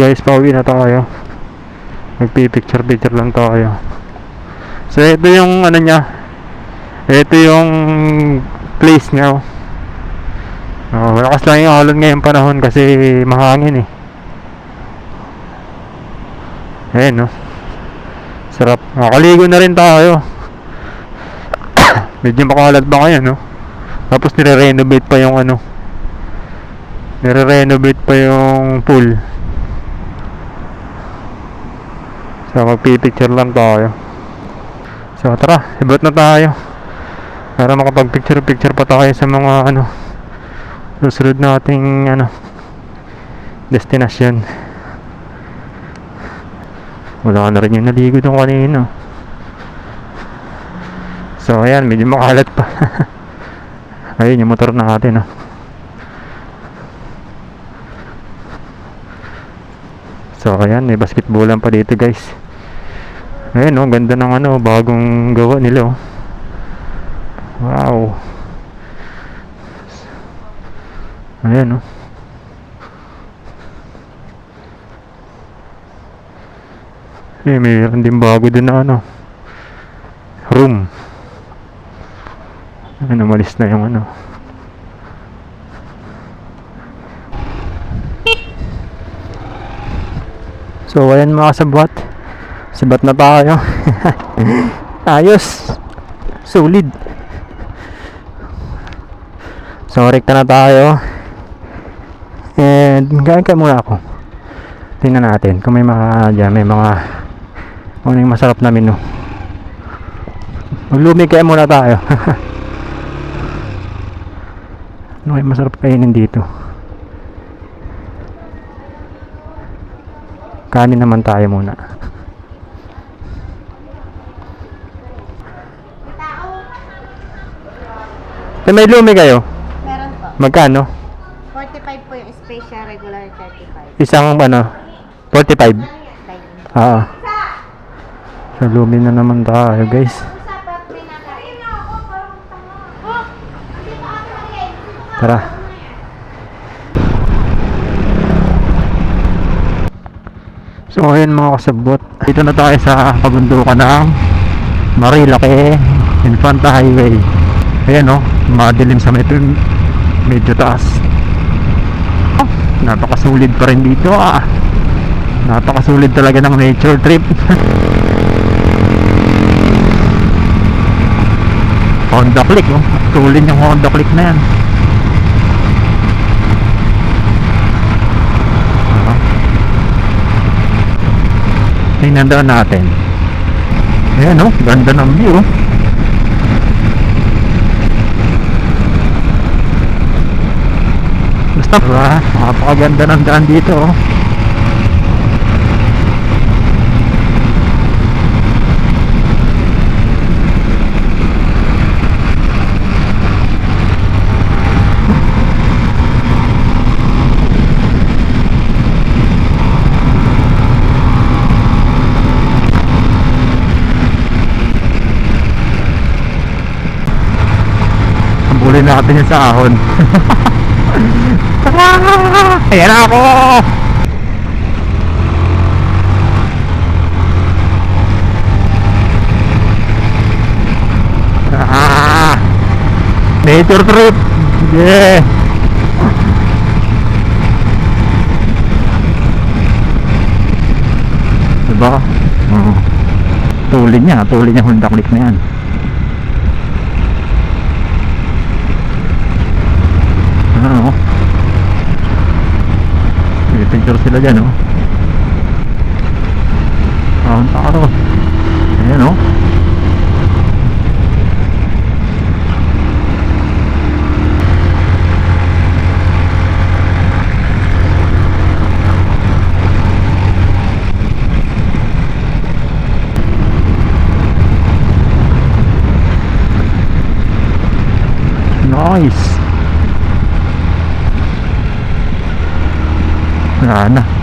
Guys, pauwi na tayo. Nagpipicture-picture lang tayo. So, ito yung ano niya. Ito yung place niya. oh. Oh, malakas lang yung alon ngayong panahon kasi mahangin eh. Ayan, no. Sarap. Makaligo na rin tayo. Medyo makalat ba ngayon, no? Tapos nire-renovate pa yung ano. Nire-renovate pa yung pool. So, magpipicture lang tayo. So, tara. Ibot na tayo. Para makapag-picture-picture pa tayo sa mga ano susunod nating ano destinasyon. Wala na rin yung naligo doon kanina. So, ayan, medyo makalat pa. Ayun, yung motor natin, ah. So, ayan, may basketballan pa dito, guys. Ayan, oh, ganda ng ano, bagong gawa nila, oh. Wow. Ayan, oh. Eh, mayroon din bago din na ano. Room. Ano, malis na yung ano. So, ayan mga sabwat. Sabat na tayo. Ayos. Solid. So, rekta na tayo. And, gain ka muna ako. Tingnan natin kung may mga, dyan, may mga, ano yung masarap na menu. Maglumig kaya muna tayo. ano masarap kainin dito? Kanin naman tayo muna. Eh, may lumi kayo? Meron po. Magkano? 45 po yung special, regular 35. Isang ano? 45? Dining. Oo. Sa lumi na naman tayo guys. Tara. So ayun mga kasabot. Dito na tayo sa kabundukan ng Marilake Infanta Highway. Ayan oh, madilim sa medyo, medyo taas. Oh, napakasulit pa rin dito ah. Napakasulit talaga ng nature trip. Honda Click oh. Tulin yung Honda Click na yan. Tingnan daw natin. Ayan oh, ganda ng view. oh. Basta ba, napakaganda ng daan dito oh. Natin yung sa ahon. Ayan ako! Ah! Nature trip! Yeah! Diba? Oo. Tulin niya, tulin niya Honda Click na yan. Ano? May picture sila dyan, oh. Ah, ang taro. Ayan, oh. Nice. Wala na.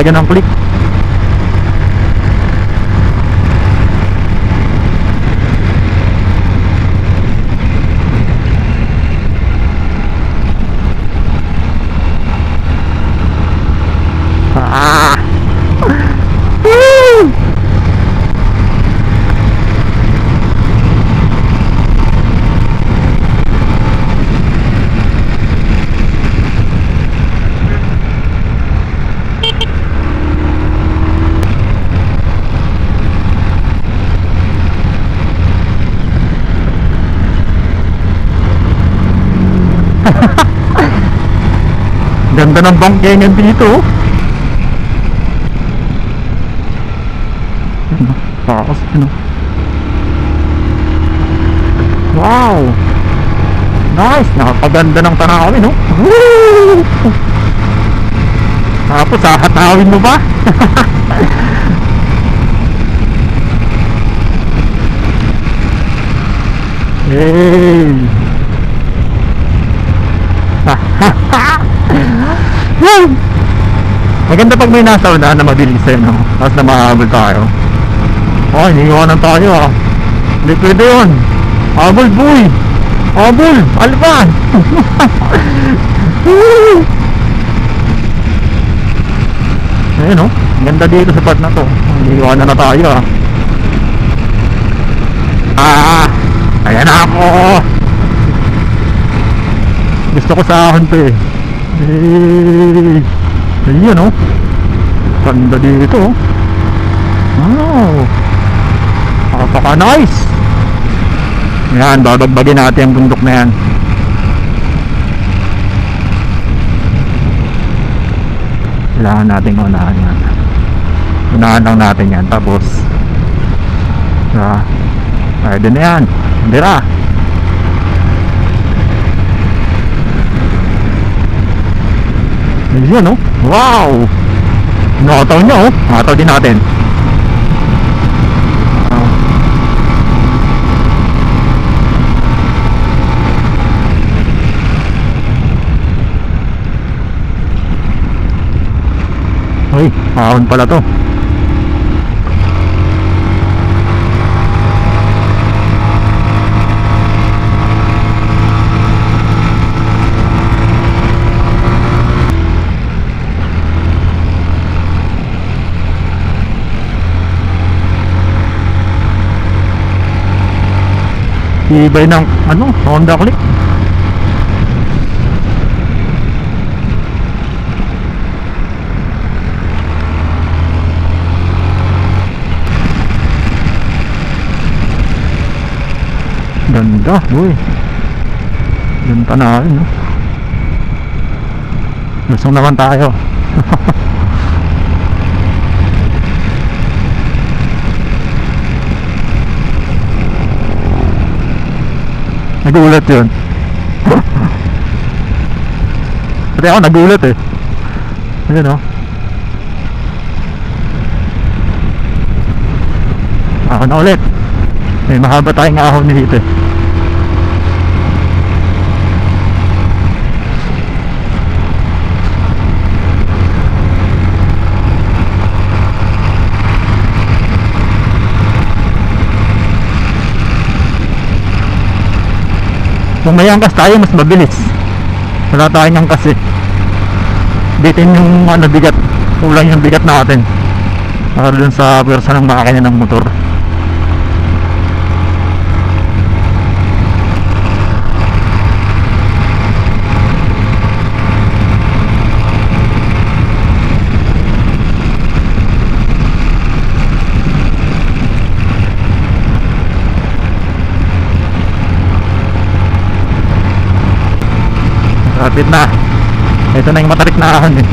Talaga ng click. Ah! Woo! Ganda ng bangkengan dito. oh. Ano? Takas, ano? Wow! Nice! Nakapaganda ng tanawin, no? Woo! Tapos, hahatawin mo ba? Hey! Maganda pag may nasa unahan na mabilis eh, no? Tapos na mahabol tayo. Oh, iniiwanan tayo ah. Hindi pwede yun. Habol, boy! Habol! Alban! Ayun no? Ang Ganda dito sa part na to. Iniiwanan na tayo ah. Ah! Ayan ako! Gusto ko sa ahon to eh. Hey! Ayun oh. Ganda dito oh. Wow. Napaka nice. Yan, babagbagin natin ang bundok na yan. Kailangan natin unahan yan. Unahan lang natin yan. Tapos, ah, pwede na yan. Dira. Ayun oh. Wow! Nakataw niya oh. Nakataw din natin. Uy, ahon pala to. Ibay ng ano, Honda Click. Ganda, boy. Ganda na rin, no? Lusong naman tayo. Nagulat yun. Pati ako nagulat eh. Ayun o. Ako na ulit. May mahaba tayong ahon dito eh. Kung may angkas tayo, mas mabilis. Wala tayong angkas eh. Bitin yung ano, bigat. Kulang yung bigat natin. Para dun sa pwersa ng makina ng motor. Kapit na. Ito na yung matarik na ahon eh.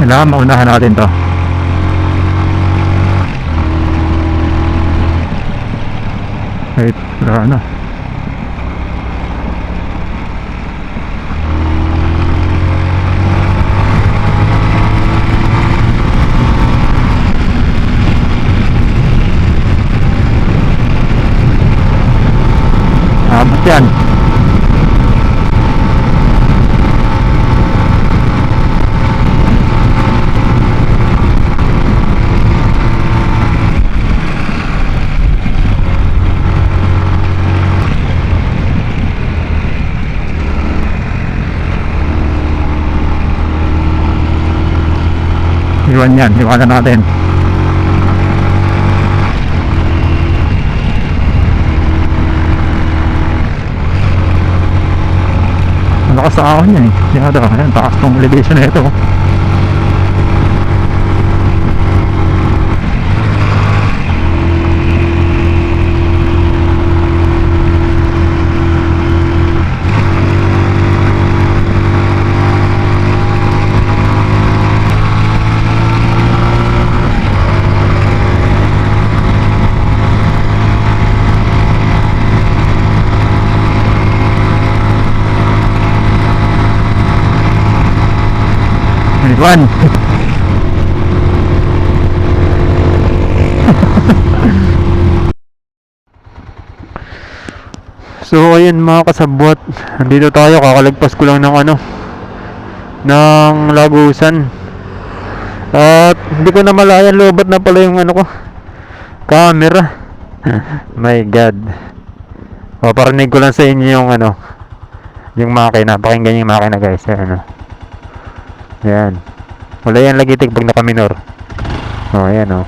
Kailangan maunahan natin to. Wait, wala na. Yan. Iwan yan, iwanan natin. Malakas sa ahon yan eh. Yan ito, ayan, taas tong elevation na ito. Iwan. so ayun mga kasabot, nandito tayo kakalagpas ko lang ng ano ng lagusan. At hindi ko na malayan lobat na pala yung ano ko camera. My god. Paparinig ko lang sa inyo yung ano yung makina, pakinggan yung makina guys, ayan oh. Ayan. Wala yan lagitik pag naka-minor. Oh, ayan oh.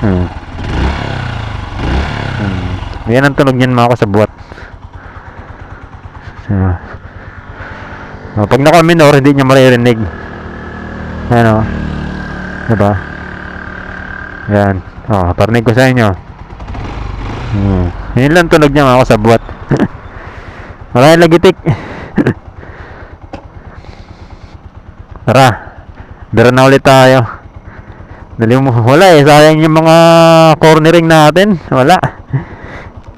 Hmm. Hmm. Yan ang tunog niyan mga kasabwat. So, oh, pag naka-minor, hindi niya maririnig. Ayan oh. Diba? Yan. Oh, parinig ko sa inyo. Hmm. Yan lang tunog niya mga kasabwat. Wala yung lagitik. Tara. Bira na ulit tayo. Dali mo. Wala eh. Sayang yung mga cornering natin. Wala.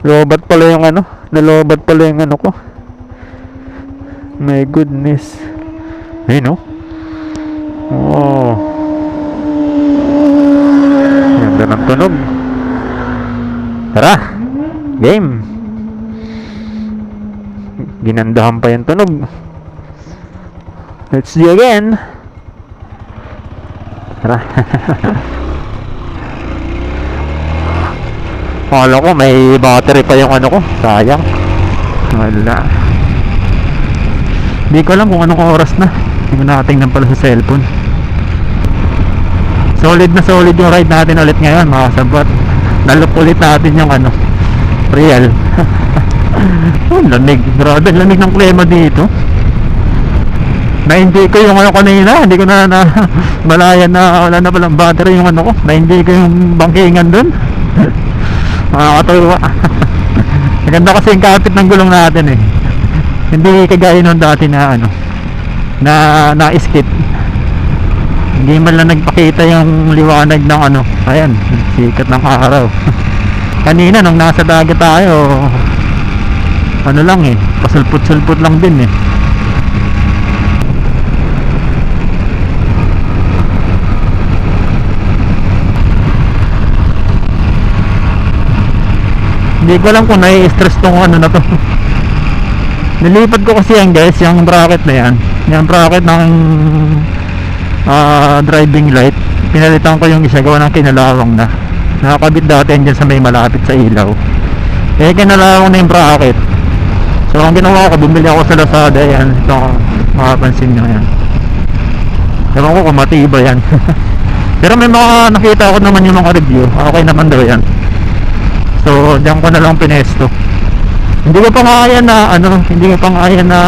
Lobat pala yung ano. Nalobat pala yung ano ko. My goodness. Ayun oh. Oh. Ganda ng tunog. Tara. Game. Ginandahan pa yung tunog. Let's do again. Tara. Kala ko may battery pa yung ano ko. Sayang. Wala. Hindi ko alam kung anong oras na. Hindi ko nakatingnan pala sa cellphone. Solid na solid yung ride natin ulit ngayon mga sabat. Nalok ulit natin yung ano. Real. oh, lamig. Grabe, lamig ng klima dito na-enjoy ko yung ano kanina hindi ko na, na malayan na wala na palang battery yung ano ko. Na-enjoy ko yung bangkingan dun. Makakatuwa maganda kasi yung kapit ng gulong natin eh. Hindi kagaya nung dati na ano na na-skip hindi man lang nagpakita yung liwanag ng ano. Ayan sikat ng araw. Kanina nung nasa dagat tayo ano lang eh pasulput-sulput lang din eh Hindi ko alam kung nai-stress tong ano na to. Nilipat ko kasi yan guys, yung bracket na yan. Yung bracket ng ah, driving light. Pinalitan ko yung isa gawa ng kinalawang na. Nakakabit dati yan sa may malapit sa ilaw. Eh kinalawang na yung bracket. So ang ginawa ko, bumili ako sa Lazada yan. Ito, makapansin nyo yan. Ewan ko kung matibay yan. Pero may mga nakita ko naman yung mga review. Okay naman daw yan. So, diyan ko na lang pinesto. Hindi ko pa kaya na ano, hindi ko pa kaya na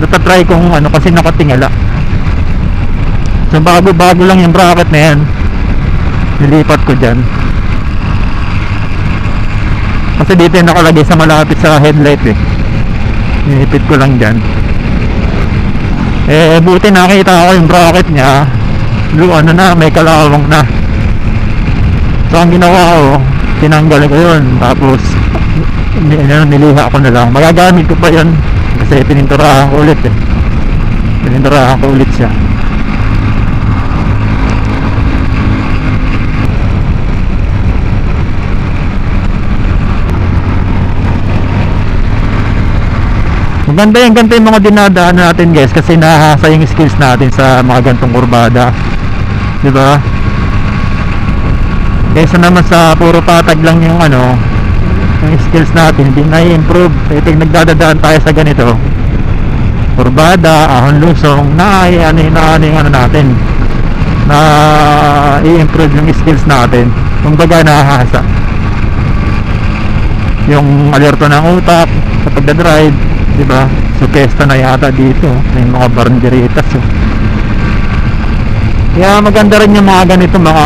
natatry kung ano kasi nakatingala. So, bago-bago lang yung bracket na yan. Nilipat ko dyan. Kasi dito yung nakalagay sa malapit sa headlight eh. Nilipit ko lang dyan. Eh, buti nakita ko yung bracket niya. Lu, ano na, may kalawang na. So, ang ginawa ko, tinanggal ko yun. Tapos ano, niliha ko na lang. Magagamit ko pa yun. Kasi pininturahan ko ulit eh. Pininturahan ko ulit siya. Maganda yung ganito yung mga dinadaan natin guys. Kasi nahasa yung skills natin sa mga gantong kurbada. Di ba? Kaysa naman sa puro patag lang yung ano, yung skills natin, hindi na improve Ito yung nagdadadaan tayo sa ganito. Kurbada, ahon lusong, na ano na, ano yung ano natin na i-improve yung skills natin. Kumbaga nahahasa. Yung alerto ng utak sa pagdadrive, di ba? So, pesta na yata dito. May mga barnderitas. Oh. Kaya maganda rin yung mga ganito mga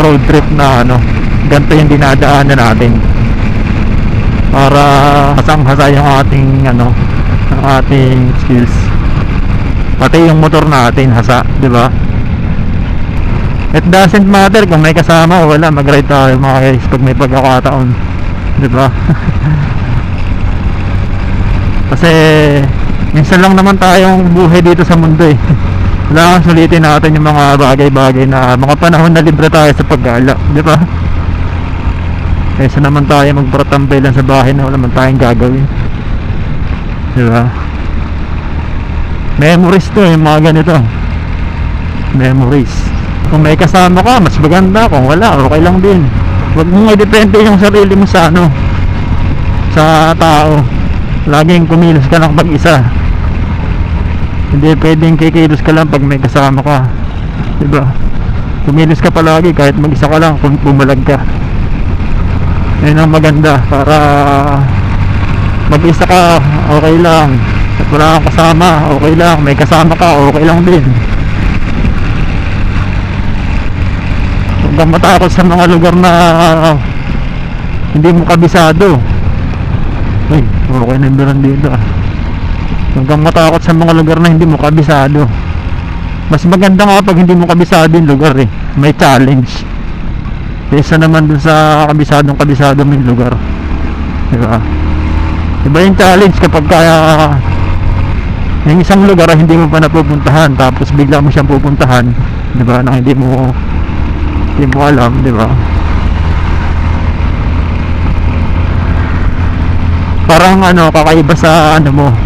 road trip na ano, ganito yung dinadaanan natin. Para hasang-hasa yung ating ano, ang ating skills. Pati yung motor natin hasa, di ba? It doesn't matter kung may kasama o wala, mag-ride tayo mga guys pag may pagkakataon. Di ba? Kasi minsan lang naman tayong buhay dito sa mundo eh. Kailangan sulitin natin yung mga bagay-bagay na mga panahon na libre tayo sa paggala, di ba? Kaysa naman tayo magpratambay lang sa bahay na wala man tayong gagawin. Di ba? Memories to yung mga ganito. Memories. Kung may kasama ka, mas maganda. Kung wala, okay lang din. Huwag mong i-depende yung sarili mo sa ano, sa tao. Laging kumilos ka lang pag-isa. Hindi pwedeng kikilos ka lang pag may kasama ka. Diba? Kumilos ka palagi kahit mag-isa ka lang kung bumalag ka. Yan ang maganda para mag-isa ka, okay lang. At wala kang kasama, okay lang. May kasama ka, okay lang din. Huwag kang matakot sa mga lugar na hindi mo kabisado. Ay, okay na yung dito ah. Huwag kang matakot sa mga lugar na hindi mo kabisado. Mas maganda nga pag hindi mo kabisado yung lugar eh. May challenge. Kesa naman dun sa kabisadong kabisado yung lugar. Diba? Iba yung challenge kapag kaya yung isang lugar ay hindi mo pa napupuntahan tapos bigla mo siyang pupuntahan. Diba? Na hindi mo hindi mo alam, diba? Parang ano, kakaiba sa ano mo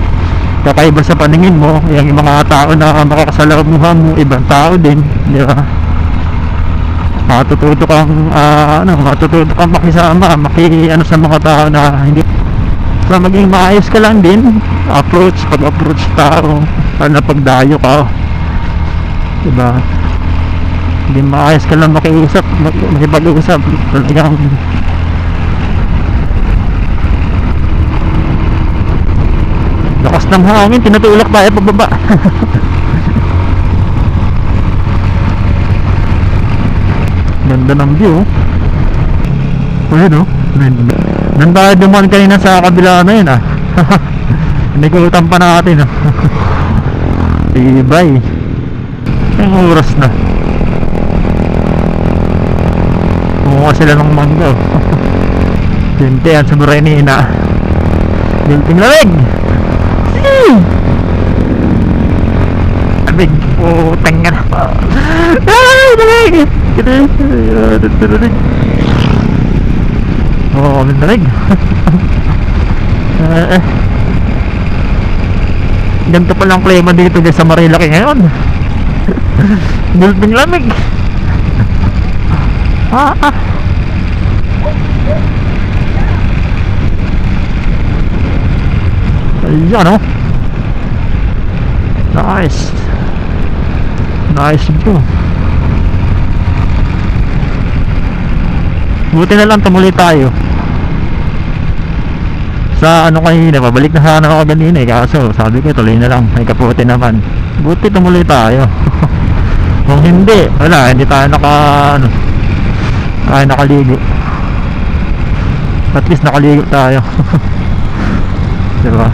kakaiba sa paningin mo. Yung mga tao na makakasalamuha mo ibang tao din di ba? Matututo kang ah, ano matututo kang makisama maki ano sa mga tao na hindi so maging maayos ka lang din. Approach pag approach tao para na pagdayo ka. Di ba? Hindi maayos ka lang makiusap mak- makipag-usap. Talagang ng hangin, tinutulak tayo pababa. Ganda ng view. Ayan o. Nang tayo dumaan kanina sa kabila na yun ah. Nikutan pa natin ah. Tibay. Ang oras na. Kumuha sila ng mangga. Sinte yan sa Morenina. Bilting lamig! Lamig! Oh, tanga na. Ay, lamig! Lamig! Oo, oh, lamig. Eh, eh. Ganito pa lang klima dito sa Marilaki ngayon. Bilting lamig. Ah, ah. Ayan oh. Nice. Nice view. Buti na lang tumuli tayo. Sa ano kanina, pabalik na sana ako kanina eh. Kaso sabi ko tuloy na lang. May kaputi naman. Buti tumuli tayo. Kung hindi, wala, hindi tayo naka ano, tayo nakaligo. At least nakaligo tayo. diba?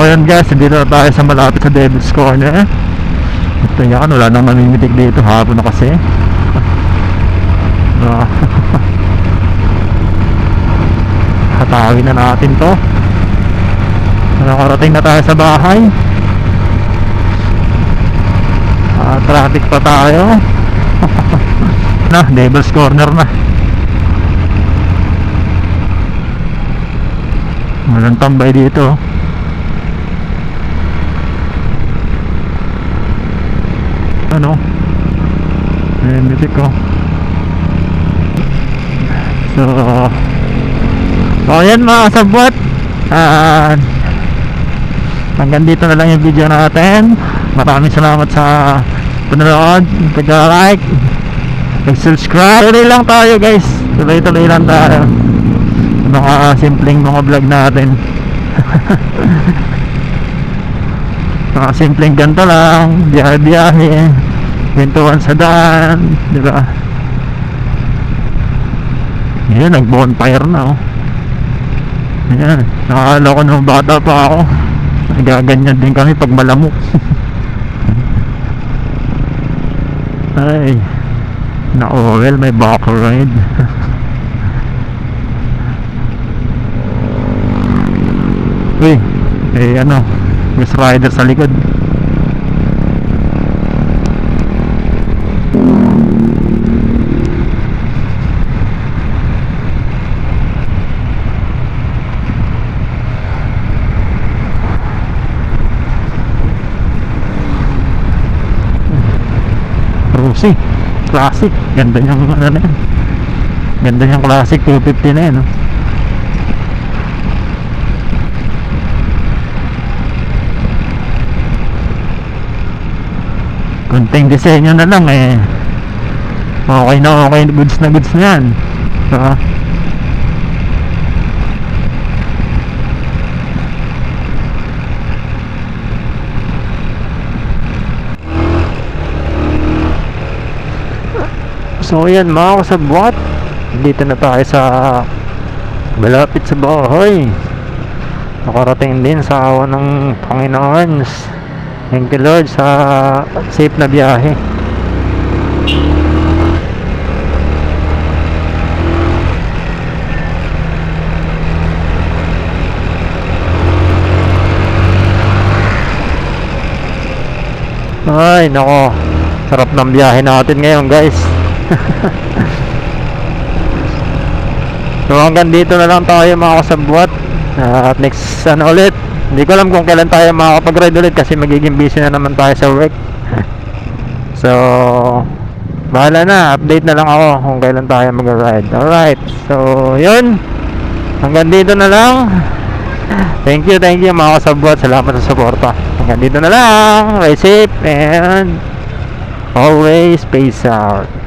Okay yan guys, dito na tayo sa malapit sa Devil's Corner. Ito yan, wala nang mamimitig dito. Hapon na kasi. Ah. Hatawin na natin to. Nakarating na tayo sa bahay. Ah, Traffic pa tayo. Na, Devil's Corner na. Walang tambay dito. Ano? Limited ko. So, so ayan mga kasabot. Ah, hanggang dito na lang yung video natin. Maraming salamat sa panonood, pag-like, pag-subscribe. Tuloy lang tayo guys. Tuloy-tuloy lang tayo. Mga simpleng mga vlog natin. mga simpleng ganito lang, biyahe-biyahe, kwentuhan sa daan, di ba? Ngayon, nag-bonfire na oh. Ayan, nakakala ko nung bata pa ako. Nagaganyan din kami pag malamok. Ay, na well, may back ride. Uy, eh ano, Ghost Rider sa likod. Rusi, classic. Ganda niyang ano na yan. Ganda niyang classic 250 na yan. No? Kunting disenyo na lang eh. Okay na okay, goods na goods na yan. Diba? So ayan mga kasabwat Dito na tayo sa Malapit sa bahay Nakarating din sa awa ng Panginoon Thank you Lord sa safe na biyahe. Ay nako. Sarap ng biyahe natin ngayon guys. So hanggang dito na lang tayo mga kasabwat. At next ano ulit Hindi ko alam kung kailan tayo makakapag-ride ulit Kasi magiging busy na naman tayo sa work. So Bahala na, update na lang ako kung kailan tayo mag-ride. Alright, so yun. Hanggang dito na lang. Thank you, thank you mga kasabwat. Salamat sa suporta. Hanggang dito na lang. Ride safe and Always peace out